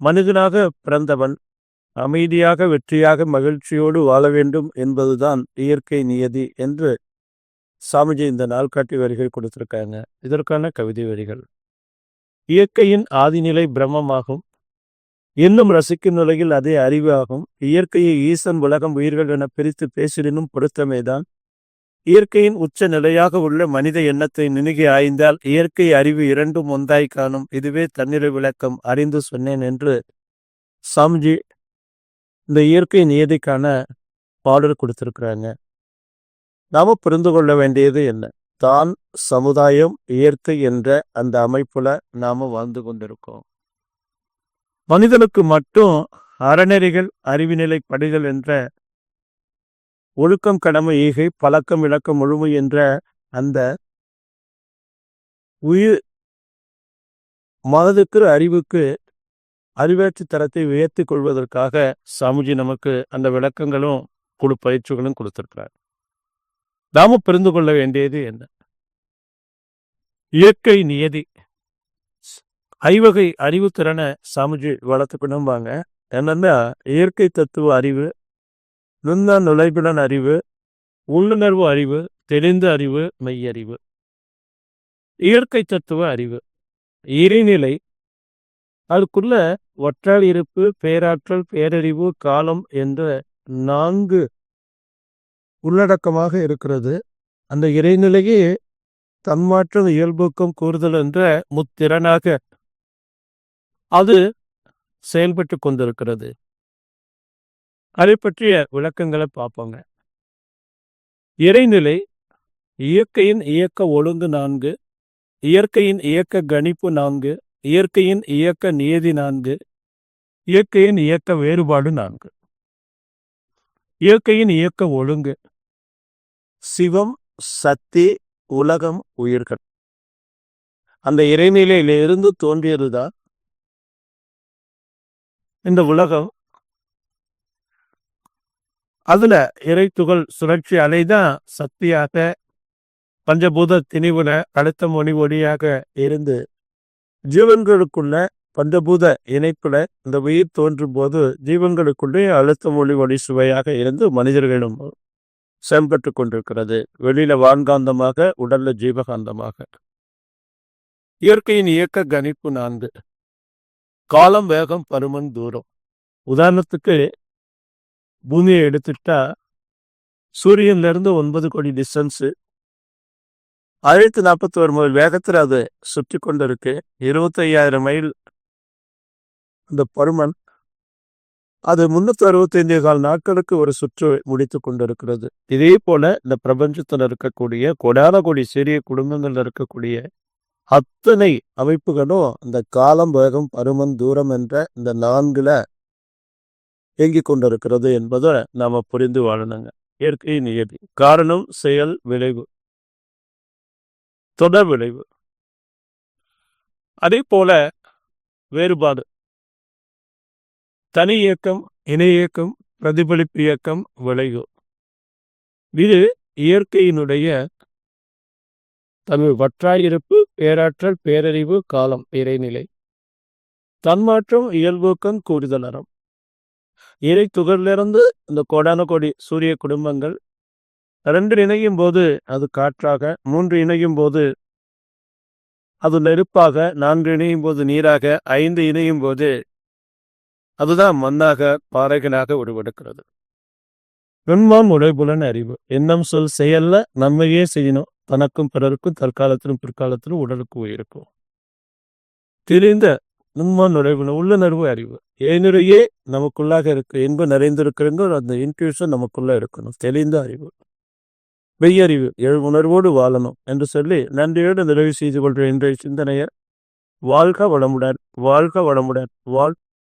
மனிதனாக பிறந்தவன் அமைதியாக வெற்றியாக மகிழ்ச்சியோடு வாழ வேண்டும் என்பதுதான் இயற்கை நியதி என்று சாமிஜி இந்த நாள்காட்டி வரிகள் கொடுத்திருக்காங்க. இதற்கான கவிதை வரிகள். இயற்கையின் ஆதிநிலை பிரம்மமாகும். இன்னும் ரசிக்கும் நிலையில் அதே அறிவாகும் இயற்கையை ஈசன் உலகம் உயிர்கள் என பிரித்து பேசிடினும் பொருத்தமேதான். இயற்கையின் உச்ச நிலையாக உள்ள மனித எண்ணத்தை நினைகி ஆய்ந்தால் இயற்கை அறிவு இரண்டும் ஒன்றாய் காணும். இதுவே தன்னிறை விளக்கம். அறிந்து சொன்னேன் என்று சாமிஜி இந்த இயற்கை நியதிக்கான பாடல் கொடுத்திருக்கிறாங்க. நாம புரிந்து கொள்ள வேண்டியது என்ன? தான் சமுதாயம் இயற்கை என்ற அந்த அமைப்புல நாம வாழ்ந்து கொண்டிருக்கோம். மனிதனுக்கு மட்டும் அறநெறிகள் அறிவுநிலை படிகள் என்ற ஒழுக்கம் கடமை ஈகை பழக்கம் இழக்கம் முழுமை என்ற அந்த உயிர் மனதுக்கு அறிவுக்கு அறிவாட்சி தரத்தை உயர்த்தி கொள்வதற்காக சாமிஜி நமக்கு அந்த விளக்கங்களும் குழு பயிற்சிகளும் கொடுத்திருக்கிறார். நாம புரிந்து கொள்ள வேண்டியது என்ன? இயற்கை நியதி. ஐவகை அறிவுத்திறனை சாமிஜி வளர்த்துக்கணும்பாங்க. என்னன்னா இயற்கை தத்துவ அறிவு நுண்ண நுழைப்புடன் அறிவு உள்ளுணர்வு அறிவு தெளிந்த அறிவு மெய்யறிவு. இயற்கை தத்துவ அறிவு. இறைநிலை. அதுக்குள்ள ஒற்றால் இருப்பு பேராற்றல் பேரறிவு காலம் என்ற நான்கு உள்ளடக்கமாக இருக்கிறது. அந்த இறைநிலையே தன்மாற்றம் இயல்புக்கும் கூறுதல் என்ற முத்திறனாக அது செயல்பட்டு கொண்டிருக்கிறது. அதை பற்றிய விளக்கங்களை பார்ப்போங்க. இறைநிலை இயற்கையின் இயக்க ஒழுங்கு நான்கு இயற்கையின் இயக்க கணிப்பு நான்கு இயற்கையின் இயக்க நியதி நான்கு இயற்கையின் இயக்க வேறுபாடு நான்கு. இயற்கையின் இயக்க ஒழுங்கு. சிவம் சக்தி உலகம் உயிர்கள். அந்த இறைநிலையிலிருந்து தோன்றியதுதான் இந்த உலகம். அதுல இறைத்துகள் சுழற்சி அலைதான் சக்தியாக பஞ்சபூத திணிவுல அழுத்த மொழி ஒளியாக இருந்து ஜீவன்களுக்குள்ள பஞ்சபூத இணைப்புல இந்த உயிர் தோன்றும் போது ஜீவன்களுக்குள்ளே அழுத்த மொழி ஒளி சுவையாக இருந்து மனிதர்களிடம் செயல்பட்டு கொண்டிருக்கிறது. வெளியில வான்காந்தமாக உடல்ல ஜீவகாந்தமாக. இயற்கையின் இயக்க கணிப்பு நான்கு. காலம் வேகம் பருமன் தூரம். உதாரணத்துக்கு பூமியை எடுத்துட்டா சூரியன்ல இருந்து ஒன்பது கோடி டிஸ்டன்ஸ் ஆயிரத்தி நாற்பத்தி ஒரு மைல் வேகத்தில் அது சுற்றி கொண்டு இருக்கு இருபத்தையாயிரம் மைல் அந்த பருமன். அது முன்னூத்தி அறுபத்தைந்து கால் நாட்களுக்கு ஒரு சுற்று முடித்து கொண்டிருக்கிறது. இதே போல இந்த பிரபஞ்சத்தில் இருக்கக்கூடிய கொடான கோடி சிறிய குடும்பங்கள்ல இருக்கக்கூடிய அத்தனை அமைப்புகளும் இந்த காலம் வேகம் பருமன் தூரம் என்ற இந்த நான்குல இயங்கிக் கொண்டிருக்கிறது என்பதை நாம புரிந்து வாழணுங்க. இயற்கை நியதி. காரணம் செயல் விளைவு. தொடர் விளைவு. அதே போல வேறுபாடு. தனி இயக்கம் இணை இயக்கம் பிரதிபலிப்பு இயக்கம் விளைவு. இது இயற்கையினுடைய தமிழ் வற்றாயிருப்பு பேராற்றல் பேரறிவு காலம் இறைநிலை. தன்மாற்றம் இயல்பூக்கம் கூடுதல் அறம். இறை துகளிலிருந்து இந்த கோடான கோடி சூரிய குடும்பங்கள் ரெண்டு இணையும் போது அது காற்றாக மூன்று இணையும் போது அது நெருப்பாக நான்கு இணையும் போது நீராக ஐந்து இணையும் போது அதுதான் மண்ணாக பாறைகளாக உருவெடுக்கிறது. நுண்மான் உழைப்புலன் அறிவு. எண்ணம் சொல் செயல்ல நம்மையே செய்யணும் தனக்கும் பிறருக்கும் தற்காலத்திலும் பிற்காலத்திலும் உடலுக்கு உயிருக்கும் தெரிந்த நுண்மான் நுழைவு உள்ளுணர்வு அறிவு. ஏனிறையே நமக்குள்ளாக இருக்கு. என்பு நிறைந்திருக்கிறங்கிற அந்த இன்ட்யூஷன் நமக்குள்ள இருக்கணும். தெளிந்த அறிவு. வெய்யறிவு எழு உணர்வோடு வாழணும் என்று சொல்லி நன்றியோடு நிறைவு செய்து கொள்கிற இன்றைய சிந்தனையர் வாழ்க வளமுடன் வாழ்க வளமுடன் வாழ்